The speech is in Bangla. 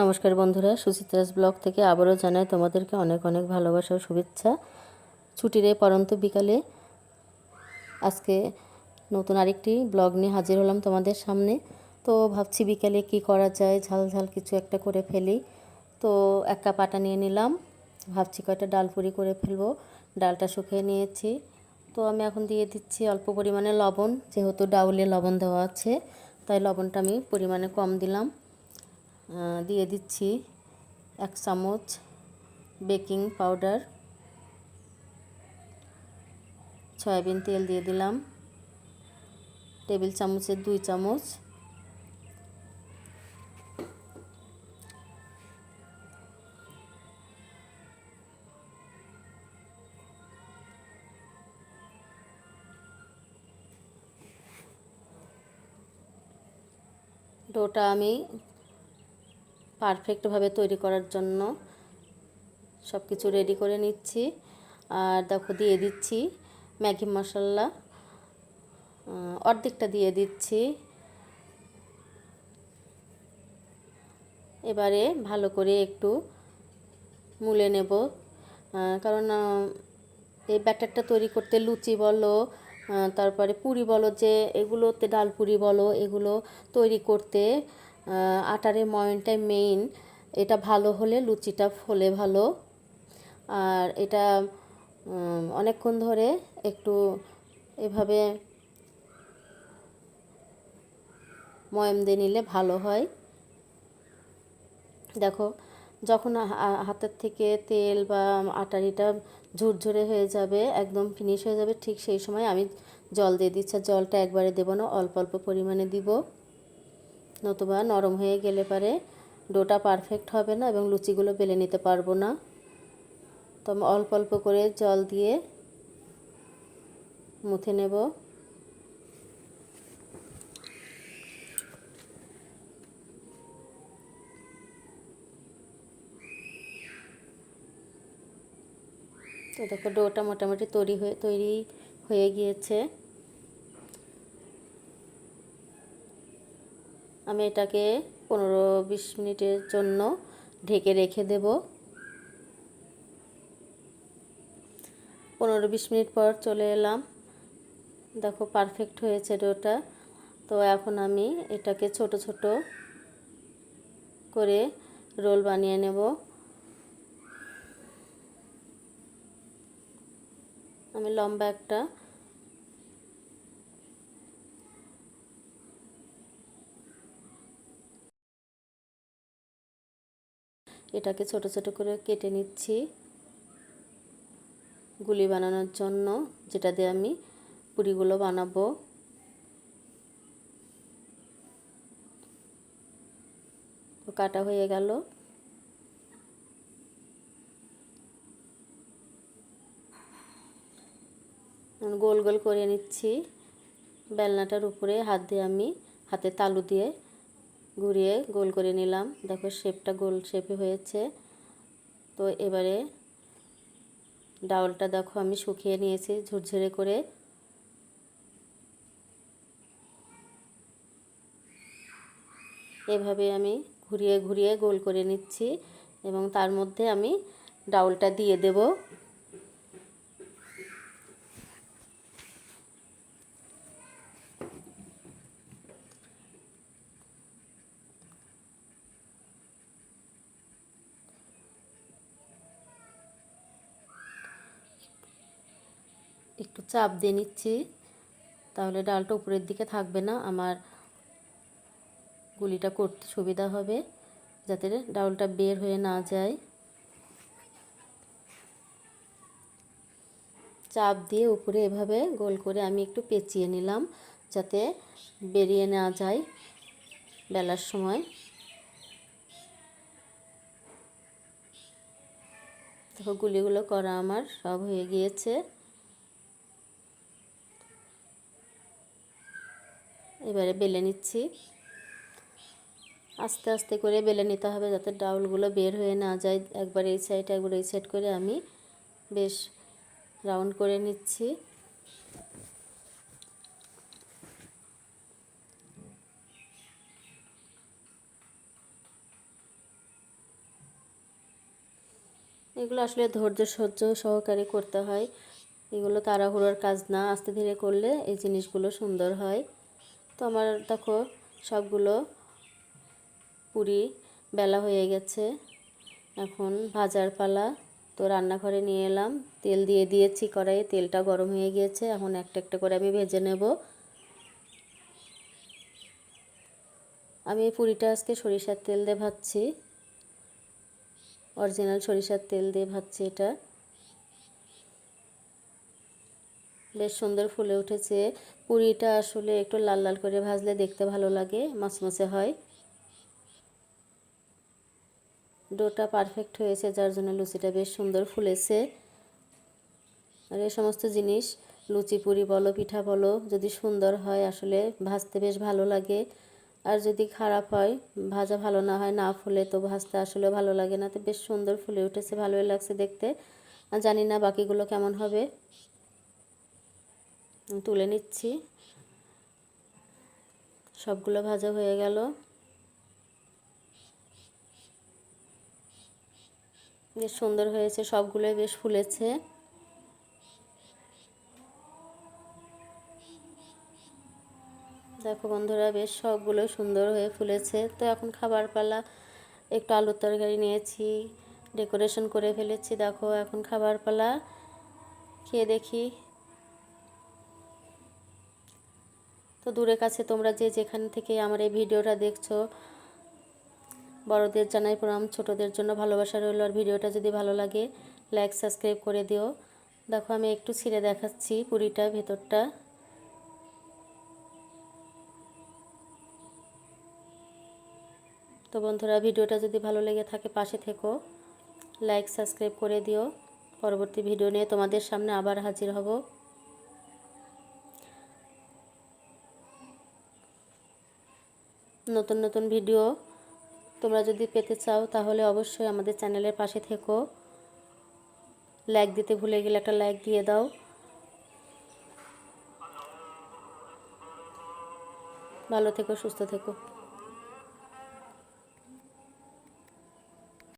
নমস্কার বন্ধুরা, সুচিত্রাস ব্লগ থেকে আবারও জানাই তোমাদেরকে অনেক অনেক ভালোবাসা ও শুভেচ্ছা। ছুটির এই পরন্ত বিকালে আজকে নতুন আরেকটি ব্লগ নিয়ে হাজির হলাম তোমাদের সামনে। তো ভাবছি বিকালে কি করা যায়, ঝাল ঝাল কিছু একটা করে ফেলি। তো এক কাপ আটা নিয়ে নিলাম, ভাবছি কয়টা ডাল পুরি করে ফেলব। ডালটা শুকিয়ে নিয়েছি। তো আমি এখন দিয়ে দিচ্ছি অল্প পরিমাণে লবণ, যেহেতু ডাউলে লবণ দেওয়া আছে, তাই লবণটা আমি পরিমাণে কম দিলাম। দিয়ে দিচ্ছি এক চামচ বেকিং পাউডার। সয়াবিন তেল দিয়ে দিলাম। টেবিল চামচের দুই চামচ। ডোটা আমি পারফেক্টভাবে তৈরি করার জন্য সব কিছু রেডি করে নিচ্ছি। আর দেখো, দিয়ে দিচ্ছি ম্যাগি মশলা। অর্ধেকটা দিয়ে দিচ্ছি। এবারে ভালো করে একটু মুলে নেব। কারণ এই ব্যাটারটা তৈরি করতে লুচি বলো তারপরে পুরি বলো, যে এগুলোতে ডাল পুরি বলো, এগুলো তৈরি করতে আটারের ময়নটাই মেইন এটা ভালো হলে লুচিটা ফলে ভালো। আর এটা অনেকক্ষণ ধরে একটু এভাবে ময়ম দিয়ে নিলে ভালো হয়। দেখো, যখন হাতের থেকে তেল বা আটারিটা ঝুরঝুরে হয়ে যাবে, একদম ফিনিশ হয়ে যাবে, ঠিক সেই সময় আমি জল দিয়ে দিচ্ছি। জলটা একবারে দেবো না, অল্প অল্প পরিমাণে দিব। নতুবা নরম হয়ে গেলে পারে ডোটা পারফেক্ট হবে না এবং লুচিগুলো বেলে নিতে পারব না। তো অল্প অল্প করে জল দিয়ে মুথে নেব। তো দেখো ডোটা মোটামুটি তৈরি হয়ে তৈরি হয়ে গিয়েছে। আমি এটাকে পনেরো বিশ মিনিটের জন্য ঢেকে রেখে দেব। পনেরো বিশ মিনিট পর চলে এলাম। দেখো পারফেক্ট হয়েছে ডোটা। তো এখন আমি এটাকে ছোট ছোট করে রোল বানিয়ে নেব। আমি লম্বা একটা এটাকে ছোট ছোট করে কেটে নিচ্ছি। গুলি বানানোর জন্য যেটা দিয়ে আমি পুরিগুলো বানাবো। কাটা হয়ে গেল। গোল গোল করে নিচ্ছি। বেলনাটার উপরে হাত দিয়ে আমি হাতে তালু দিয়ে ঘুরিয়ে গোল করে নিলাম। দেখো শেপটা গোল শেপে হয়েছে। তো এবারে ডাউলটা দেখো আমি শুকিয়ে নিয়েছি ঝুরঝুরে করে। এভাবে আমি ঘুরিয়ে ঘুরিয়ে গোল করে নিচ্ছি এবং তার মধ্যে আমি ডাউলটা দিয়ে দেবো। একটু চাপ দিয়ে নিচ্ছি। তাহলে ডালটা উপরের দিকে থাকবে না। আমার গুলিটা করতে সুবিধা হবে, যাতে ডাউলটা বের হয়ে না যায়। চাপ দিয়ে উপরে এভাবে গোল করে আমি একটু পেঁচিয়ে নিলাম, যাতে বেরিয়ে না যায় বেলার সময়। দেখো, গুলিগুলো করা আমার সব হয়ে গিয়েছে। এবারে বেলে নিচ্ছি। আস্তে আস্তে করে বেলে নিতে হবে যাতে ডাউলগুলো বের হয়ে না যায়। একবার এই সাইড একবার এই সাইড করে আমি বেশ রাউন্ড করে নিচ্ছি। এগুলো আসলে ধৈর্য সহ্য সহকারে করতে হয়। এগুলো তাড়াহুড়োর কাজ না। আস্তে ধীরে করলে এই জিনিসগুলো সুন্দর হয়। তো আমার দেখো সবগুলো পুরি বেলা হয়ে গেছে। এখন ভাজার পালা। তো রান্নাঘরে নিয়ে এলাম। তেল দিয়ে দিয়েছি কড়াইয়ে। তেলটা গরম হয়ে গিয়েছে। এখন একটা একটা করে আমি ভেজে নেব। আমি এই পুরিটা আজকে সরিষার তেল দিয়ে ভাজছি। অরিজিনাল সরিষার তেল দিয়ে ভাজছি এটা। বেশ সুন্দর ফুলে উঠেছে। পুরিটা আসলে একটু লাল লাল করে ভাজলে দেখতে ভালো লাগে মচমচে হয়। ডোটা পারফেক্ট হয়েছে, যার জন্য লুচিটা বেশ সুন্দর ফুলেছে। আর এই সমস্ত জিনিস, লুচি, পুরি বলো, পিঠা বলো, যদি সুন্দর হয় আসলে ভাজতে বেশ ভালো লাগে। আর যদি খারাপ হয়, ভাজা ভালো না হয়, না ফুলে তো ভাজতে আসলে ভালো লাগে না। তো বেশ সুন্দর ফুলে উঠেছে, ভালোই লাগছে দেখতে। আর জানি না বাকিগুলো কেমন হবে। তুলে নিচ্ছি। সবগুলো ভাজা হয়ে গেল। বেশ সুন্দর হয়েছে, সবগুলোই বেশ ফুলেছে। দেখো বন্ধুরা, বেশ সবগুলো সুন্দর হয়ে ফুলেছে। তো এখন খাবার পালা, একটু আলুর তরকারি নিয়েছি, ডেকোরেশন করে ফেলেছি। দেখো এখন খাবার পালা, খেয়ে দেখি। তো দূরে কাছে তোমরা যে যেখান থেকে আমার এই ভিডিওটা দেখছ, বড়দের জানাই প্রণাম, ছোটদের জন্য ভালোবাসা রইল। আর ভিডিওটা যদি ভালো লাগে লাইক সাবস্ক্রাইব করে দিও। দেখো, আমি একটু ছিঁড়ে দেখাচ্ছি পুরিটা, ভেতরটা। তো বন্ধুরা, ভিডিওটা যদি ভালো লেগে থাকে, পাশে থেকো। লাইক সাবস্ক্রাইব করে দিও। পরবর্তী ভিডিও নিয়ে তোমাদের সামনে আবার হাজির হব। নতুন নতুন ভিডিও তোমরা যদি পেতে চাও, তাহলে অবশ্যই আমাদের চ্যানেলের পাশে থেকো। লাইক দিতে ভুলে গেলে একটা লাইক দিয়ে দাও। ভালো থেকো, সুস্থ থেকো।